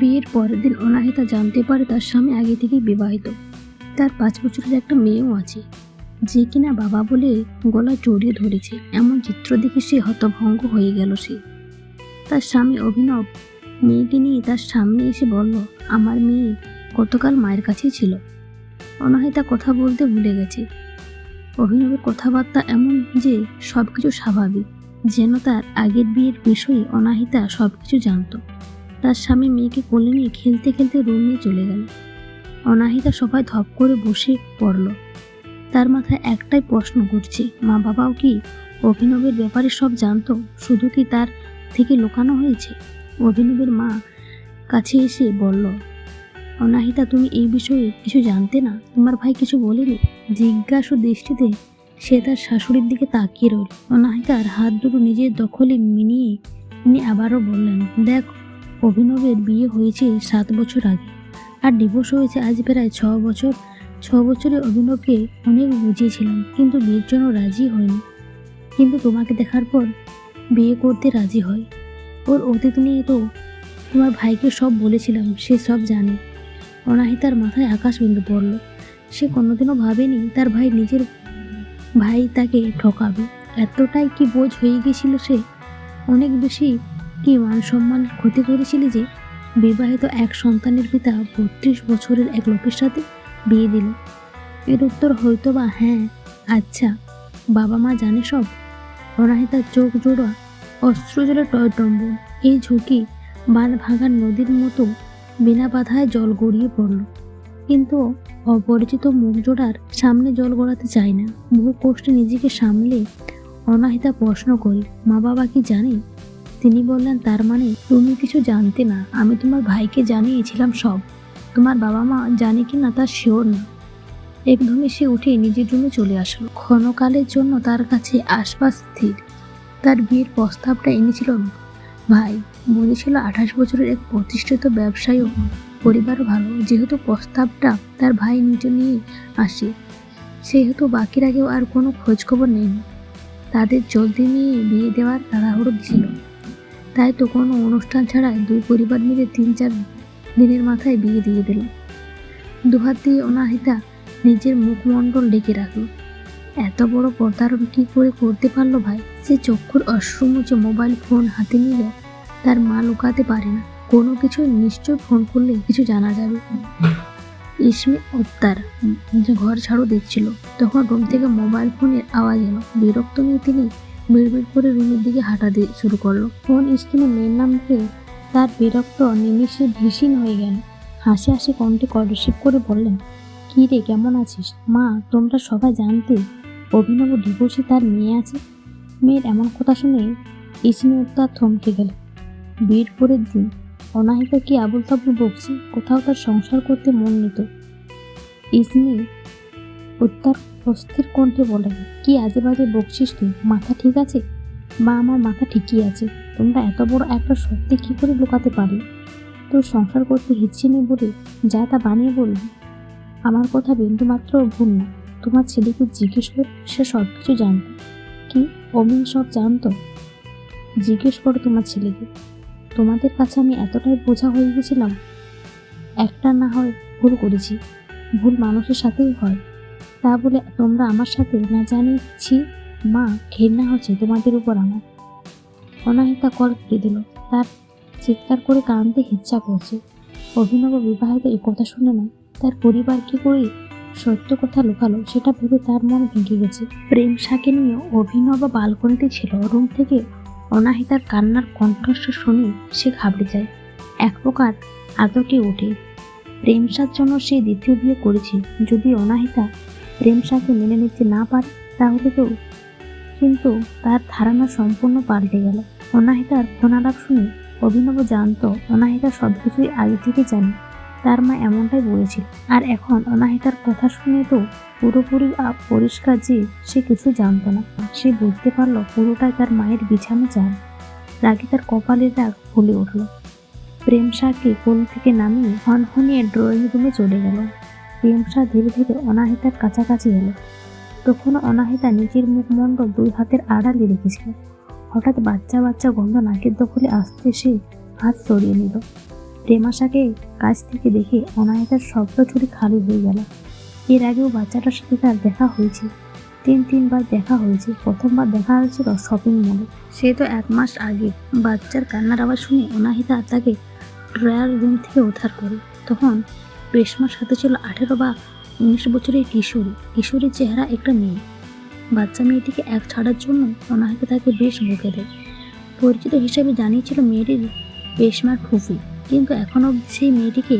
বিয়ের পরের দিন অনাহিতা জানতে পারে তার স্বামী আগে থেকেই বিবাহিত। তার পাঁচ বছরের একটা মেয়েও আছে, যে কিনা বাবা বলে গলা জড়িয়ে ধরেছে। এমন চিত্র দেখে সে হতভঙ্গ হয়ে গেল সে। তার স্বামী অভিনব মেয়েকে নিয়ে তার সামনে এসে বলল, আমার মেয়ে গতকাল মায়ের কাছেই ছিল অনাহিতা কথা বলতে ভুলে গেছে। অভিনবের কথাবার্তা এমন যে সব কিছু স্বাভাবিক, যেন তার আগের বিয়ের বিষয়ে অনাহিতা সব কিছু জানতো। তার স্বামী মেয়েকে কোলে নিয়ে খেলতে খেলতে রুম নিয়ে চলে গেল। অনাহিতা সবাই ধপ করে বসে পড়ল। তার মাথায় একটাই প্রশ্ন ঘুরছে মা বাবাও কি অভিনবের ব্যাপারে সব জানতো? শুধু কি তার থেকে লুকানো হয়েছে? অভিনবের মা কাছে এসে বলল, অনাহিতা, তুমি এই বিষয়ে কিছু জানতে না? তোমার ভাই কিছু বলেনি? জিজ্ঞাসু দৃষ্টিতে সে তার শাশুড়ির দিকে তাকিয়ে রইল। অনাহিতার হাত দুটো নিজের দখলে মিনিয়ে তিনি আবারও বললেন, দেখ অভিনবের বিয়ে হয়েছে সাত বছর আগে। আর ডিভোর্স হয়েছে আজ প্রায় ছ বছর। ছ বছরে অভিনবকে অনেক বুঝিয়েছিলাম, কিন্তু বিয়ের জন্য রাজি হয়নি। কিন্তু তোমাকে দেখার পর বিয়ে করতে রাজি হয়। ওর অতীত নিয়ে তো তোমার ভাইকে সব বলেছিলাম, সে সব জানে। অনাহিতার মাথায় আকাশ বিন্দু পড়ল। সে কোনোদিনও ভাবেনি তার ভাই নিজের ভাই তাকে ঠকাবে। এতটাই কি বোঝ হয়ে গেছিল সে? অনেক বেশি কি মান সম্মানের ক্ষতি করেছিলি যে বিবাহিত এক সন্তানের পিতা বত্রিশ বছরের এক লোকের সাথে বিয়ে দিল। এর উত্তর হয়তো বা হ্যাঁ আচ্ছা বাবা মা জানে সব। অনাহিতার চোখ জোড়া অস্ত্র জলে টয়টম্ব এই ঝুঁকি বান ভাঙার নদীর মতো বিনা বাধায় জল গড়িয়ে পড়ল। কিন্তু অপরিচিত মুখ জোড়ার সামনে জল গড়াতে চায় না। বহু কষ্টে নিজেকে সামলে অনাহিতা প্রশ্ন করি মা বাবা কি জানে? তিনি বললেন, তার মানে তুমি কিছু জানতে না। আমি তোমার ভাইকে জানিয়েছিলাম সব। তোমার বাবা মা জানে কি না তা শিওর না। একদমই সে উঠে নিজের রুমে চলে আসলো। ক্ষণকালের জন্য তার কাছে আশপাশ স্থির। তার বিয়ের প্রস্তাবটা এনেছিল ভাই, বলেছিল আঠাশ বছরের এক প্রতিষ্ঠিত ব্যবসায়ীও পরিবারও ভালো। যেহেতু প্রস্তাবটা তার ভাই নিজে নিয়ে আসে, সেহেতু বাকির আগেও আর কোনো খোঁজখবর নেই। তাদের জলদি নিয়ে বিয়ে দেওয়ার তাড়াহুড়ো ছিল। তাই তো কোনো অনুষ্ঠান ছাড়াই দুই পরিবার মিলে তিন চার দিনের মাথায় বিয়ে দিয়ে দিল দুহাত দিয়ে অনাহিতা নিজের মুখমণ্ডল ডেকে রাখল। এত বড় প্রতারণ কি করে করতে পারল ভাই? সে চক্ষুর অশ্রু মুছে মোবাইল ফোন হাতে নিল তার মা লুকাতে পারে না। কোনো কিছু নিশ্চয় ফোন করলে কিছু জানা যাবে। ইসমি উত্তার ঘর ছাড়ো দিচ্ছিল তখন রুম থেকে মোবাইল ফোনের আওয়াজ এলো। বিরক্ত নিয়ে তিনি বিড়বিড় করে রুমের দিকে হাঁটা দিয়ে শুরু করল। ফোন স্ক্রিনে মেয়ের নাম নামকে তার বিরক্ত নিমিষে ভীষণ হয়ে গেল। হাসি হাসি কণ্ঠে কল রিসিভ করে বললেন, কী রে, কেমন আছিস? মা, তোমরা সবাই জানতে অভিনব ডিভোর্সে তার মেয়ে আছে? মেয়ের এমন কথা শুনে ইসমি তার থমকে গেল। বিয়ের পরের দিন, অনাহিতা কি আবুল তাবুল বকছে? কোথাও তার সংসার করতে মন নিত। ইসমি উত্তর অস্থির কণ্ঠে বলে, কি আজে বাজে বকছিস তুই? মাথা ঠিক আছে? বা আমার মাথা ঠিকই আছে। তোমরা এত বড় একটা সত্যি কী করে লুকাতে পারি? তোর সংসার করতে ইচ্ছে নেই বলে যা তা বানিয়ে বলবি? আমার কথা বিন্দুমাত্র ভুল না। তোমার ছেলেকে জিজ্ঞেস করে সে সব কিছু জানত। কি? অমিন সব জানতো? জিজ্ঞেস করো তোমার ছেলেকে। তোমাদের কাছে আমি এতটাই বোঝা হয়ে গেছিলাম। একটা না হয় ভুল করেছি। ভুল মানুষের সাথেই হয়। তা বলে তোমরা আমার সাথে না জানিয়েছি? মা ঘেন্না হচ্ছে তোমাদের উপর আমার। অনাহিতা কল কেটে দিল। তার চিৎকার করে কাঁদতে হিচ্ছা করছে। অভিনব বিবাহিত এই কথা শুনে না, তার পরিবার কি করে সত্য কথা লুকালো সেটা ভেবে তার মন ভেঙে গেছে। প্রেম শাকে নিয়ে অভিনব বালকনিতে ছিল। রুম থেকে অনাহিতার কান্নার কণ্ঠস্বর শুনে সে ঘাবড়ে যায়। এক প্রকার আতকে ওঠে। প্রেমসার জন্য সে দ্বিতীয় বিয়ে করেছে। যদি অনাহিতা প্রেমসাকে মেনে নিতে না পারে, তাহলে তো কিন্তু তার ধারণা সম্পূর্ণ পাল্টে গেল। অনাহিতার ফোনালাপ শুনে অভিনব জানতো অনাহিতা সব কিছুই আগে থেকে জানে, তার মা এমনটাই বলেছিল। আর এখন অনাহিতার কথা শুনে তো পুরোপুরি পরিষ্কার যে সে কিছু জানতো না। সে বুঝতে পারল পুরোটাই তার মায়ের বিছানো চাল। রাগে তার কপালের রাগ ফুলে উঠল। প্রেম শাহকে কোল থেকে নামিয়ে হনহনিয়ে ড্রয়িং রুমে চলে গেল। প্রেম শাহ ধীরে ধীরে অনাহিতার কাছাকাছি এলো। তখন অনাহিতা নিজের মুখমণ্ডল দুই হাতের আড়ালে রেখেছিল। হঠাৎ বাচ্চা বাচ্চা গন্ধ নাকের দখলে আসতে সে হাত সরিয়ে নিল। প্রেমাশাকে কাছ থেকে দেখে অনাহিতার শব্দ ছুরি খালি হয়ে গেল। এর আগেও বাচ্চাটার সাথে তার দেখা হয়েছে। তিন তিনবার দেখা হয়েছে। প্রথমবার দেখা হয়েছিল শপিং মলে সে তো এক মাস আগে বাচ্চার কান্নার আওয়াজ শুনে অনাহিতা তাকে ড্রয়ার রুম থেকে উদ্ধার করে তখন রেশমার সাথে ছিল আঠেরো বা উনিশ বছরের কিশোরী। কিশোরীর চেহারা একটা মেয়ে। বাচ্চা মেয়েটিকে এক ছাড়ার জন্য অনাহিতা তাকে বেশ বকে দেয়। পরিচিত হিসাবে জানিয়েছিল মেয়েটির রেশমার ফুফি, কিন্তু এখনও সেই মেয়েটিকে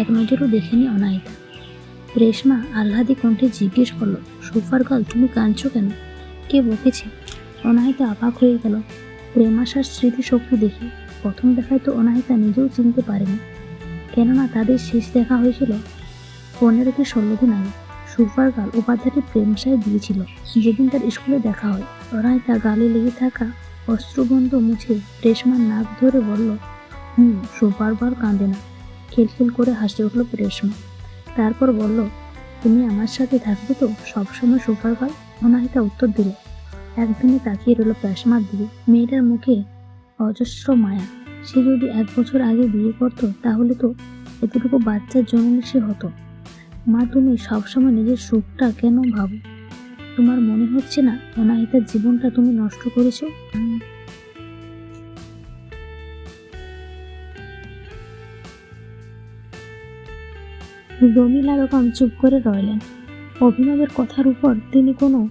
এক নজরও দেখেনি অনাহিতা রেশমা আহ্লাদি কণ্ঠে জিজ্ঞেস করল, সুফার গাল, তুমি কাঁদছো কেন? কে বকেছে? অনাহিতা অবাক হয়ে গেল। প্রেমাশার স্মৃতিশক্তি দেখে প্রথম দেখায় তো অনাহিতা নিজেও চিনতে পারেনি। কেননা তাদের শেষ দেখা হয়েছিল পনেরো কি ষোলো দিন আগে। সুফার গাল উপাধ্যায়টি প্রেমশায় দিয়েছিল। যেদিন তার স্কুলে দেখা হয় অনাহিতা গালে লেগে থাকা অস্ত্রবন্ধ মুছে রেশমার নাক ধরে বলল, হুম সুপার বার কাঁদে না। খিলখিল করে হাসতে উঠল রেশমা। তারপর বলল, তুমি আমার সাথে থাকবে তো সবসময় সুপার বার অনাহিতা উত্তর দিল, একদিনে তাকিয়ে রইল প্যাসমার দিকে। মেয়েটার মুখে অজস্র মায়া। সে যদি এক বছর আগে বিয়ে করতো, তাহলে তো এতটুকু বাচ্চার জন্ম সে হতো। মা, তুমি সবসময় নিজের সুখটা কেন ভাবো? তোমার মনে হচ্ছে না অনাহিতার জীবনটা তুমি নষ্ট করেছ? রমিলা বেগম চুপ করে রইলেন। অভিনবের কথার উপর তিনি কোনো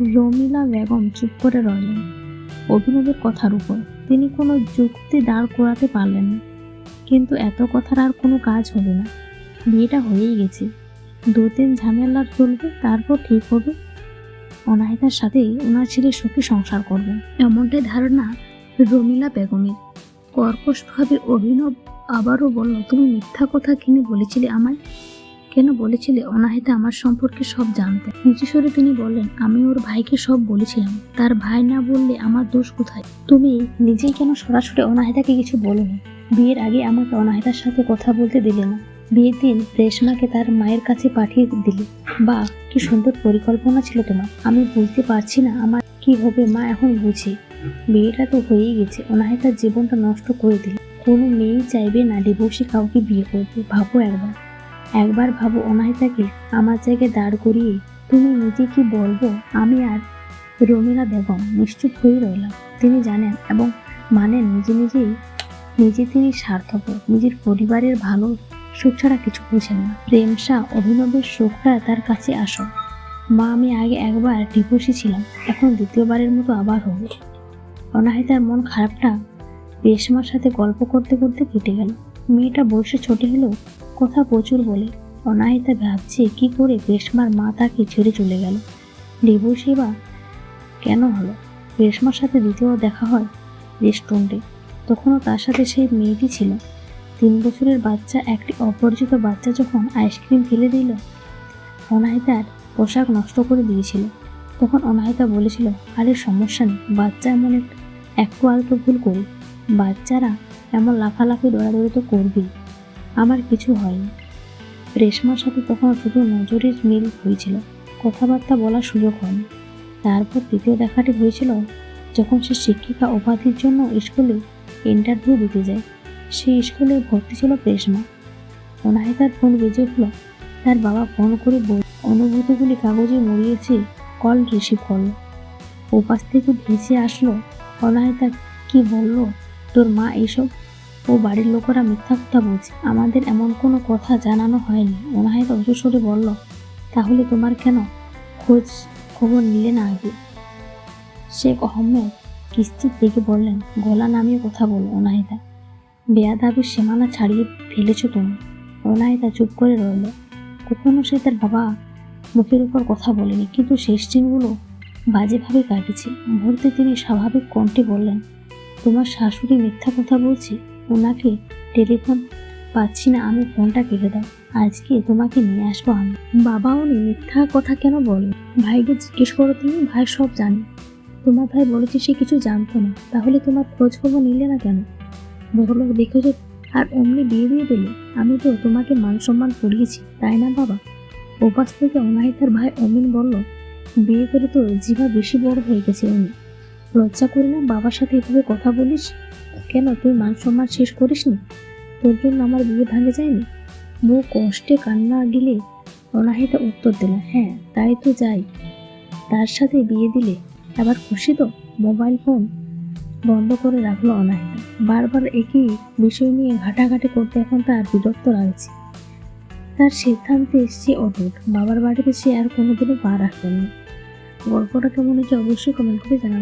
রমিলা বেগম চুপ করে রইলেন। অভিনবের কথার উপর তিনি কোনো যুক্তি দাঁড় করাতে পারলেন না। কিন্তু এত কথার আর কোনো কাজ হবে না। বিয়েটা হয়েই গেছে। দু তিন ঝামেলা চলবে, তারপর ঠিক হবে। অনাহিতার সাথেই ওনার ছেলে সুখী সংসার করবে। এমনটাই ধারণা রমিলা বেগমের। কর্কশভাবে অভিনব আবারও বলল, তুমি মিথ্যা কথা কিনে বলেছিলে আমায়? কেন বলেছিলে অনাহিতা আমার সম্পর্কে সব জানতে? নিচেস্বরে তিনি বললেন, আমি ওর ভাইকে সব বলেছিলাম। তার ভাই না বললে আমার দোষ কোথায়? তুমি নিজেই কেন সরাসরি অনাহিতাকে কিছু বলোনি? বিয়ের আগে আমাকে অনাহিতার সাথে কথা বলতে দিলে না। বিয়ের দিন রেশমাকে তার মায়ের কাছে পাঠিয়ে দিলে। বা, কি সুন্দর পরিকল্পনা ছিল তোমার। আমি বুঝতে পারছি না আমার কি হবে, মা এখন বুঝি। বিয়েটা তো হয়েই গেছে, অনাহিতার জীবনটা নষ্ট করে দিল। কোনো মেয়েই চাইবে না ডিভোর্সে কাউকে বিয়ে করবে ভাবো একবার। একবার ভাবো অনাহিতাকে, আমার জায়গায় দাঁড় করিয়ে। তুমি নিজে কি বলব? আমি আর রমিলা বেগম নিশ্চুপ হয়ে রইলাম। তিনি জানেন এবং মানেন নিজে নিজেই, নিজে তিনি স্বার্থপর, নিজের পরিবারের ভালো সুখ ছাড়া কিছু বোঝেন না। প্রেমসা অভিনবের সুখটা তার কাছে আসো মা, আমি আগে একবার ডিভোর্সি ছিলাম, এখন দ্বিতীয়বারের মতো আবার হব। অনাহিতার মন খারাপটা, রেশমার সাথে গল্প করতে করতে কেটে গেল। মেয়েটা বয়সে ছোট হলেও কথা প্রচুর বলে। অনাহিতা ভাবছে কি করে রেশমার মা তাকে ছেড়ে চলে গেল। ডিভোর্সই বা কেন হলো? রেশমার সাথে দ্বিতীয় দেখা হয় রেস্টুরেন্টে। তখনও তার সাথে সেই মেয়েটি ছিল। তিন বছরের বাচ্চা, একটি অপরিচিত বাচ্চা যখন আইসক্রিম ফেলে দিল অনাহিতার পোশাক নষ্ট করে দিয়েছিল। তখন অনাহিতা বলেছিল, আরে, সমস্যা নেই, বাচ্চা এমন এক- একটু ভুল করি। বাচ্চারা এমন লাফালাফি, দৌড়াদৌড়ি তো করবেই। আমার কিছু হয়নি। রেশমার সাথে তখন শুধু নজরের মিল হয়েছিল। কথাবার্তা বলার সুযোগ হয়নি। তারপর দ্বিতীয় দেখাটি হয়েছিল যখন সে শিক্ষিকা উপাধির জন্য স্কুলে ইন্টারভিউ দিতে যায়। সেই স্কুলে ভর্তি ছিল রেশমা। অনাহিতার ফোন বেজে উঠল। তার বাবা ফোন করে বল অনুভূতিগুলি কাগজে মুড়িয়েছে, কল রিসিভ করল। উপাস থেকে ভেসে আসলো। অনাহিতা কি বলল? তোর মা এইসব ও বাড়ির লোকেরা মিথ্যা কথা বলছে। আমাদের এমন কোনো কথা জানানো হয়নি। অনাহিতা উচ্চস্বরে বলল, তাহলে তোমার কেন খোঁজ খবর নিলে না আগে? শেখ আহমেদ কিস্তির দিকে বললেন, গলা নামিয়ে কথা বলো, অনাহিতা। বেয়াদাবির সীমানা ছাড়িয়ে ফেলেছো তুমি। অনাহিতা চুপ করে রইল। কখনো সে তার বাবা মুখের উপর কথা বলেনি, কিন্তু শেষ দিনগুলো বাজেভাবে কাটিয়েছে। মুহূর্তে তিনি স্বাভাবিক কণ্ঠে বললেন, তোমার শাশুড়ি মিথ্যা কথা বলছে? ওনাকে টেলিফোন পাচ্ছি না, আমি ফোনটা কেটে দাও। আজকে তোমাকে নিয়ে আসব আমি। বাবা উনি মিথ্যা কথা কেন বলে? ভাইকে জিজ্ঞেস করো তুমি, ভাই সব জানে। তোমার ভাই বলেছে সে কিছু জানতো না, তাহলে তোমার খোঁজ খবর নিলে না কেন? বড়লোক দেখেছ আর অমনি বিয়ে দিয়ে দিলে, আমি তো তোমাকে মান সম্মান করিয়েছি, তাই না বাবা? ওপাশ থেকে অনাহিতার ভাই অমিন বলল, বিয়ে করে তো জিভা বেশি বড় হয়ে গেছে উনি। লজ্জা করে না, বাবার সাথে এভাবে কথা বলিস? কেন, তুই মান সম্মান শেষ করিসনি? তোর জন্য আমার বিয়ে ভাঙে যায়নি? বউ কষ্টে কান্না দিলে অনাহিতা উত্তর দিল হ্যাঁ তাই তো যাই। তার সাথে বিয়ে দিলে আবার খুশি তো? মোবাইল ফোন বন্ধ করে রাখল অনাহিতা। বারবার একই বিষয় নিয়ে ঘাটাঘাটি করতে এখন তার বিরক্ত লাগছে। তার সিদ্ধান্তে সে অটুট। বাবার বাড়িতে সে আর কোনোদিনও পা রাখবেন না। গল্পটা কেমন হয়েছে অবশ্যই কমেন্ট করে জানাবেন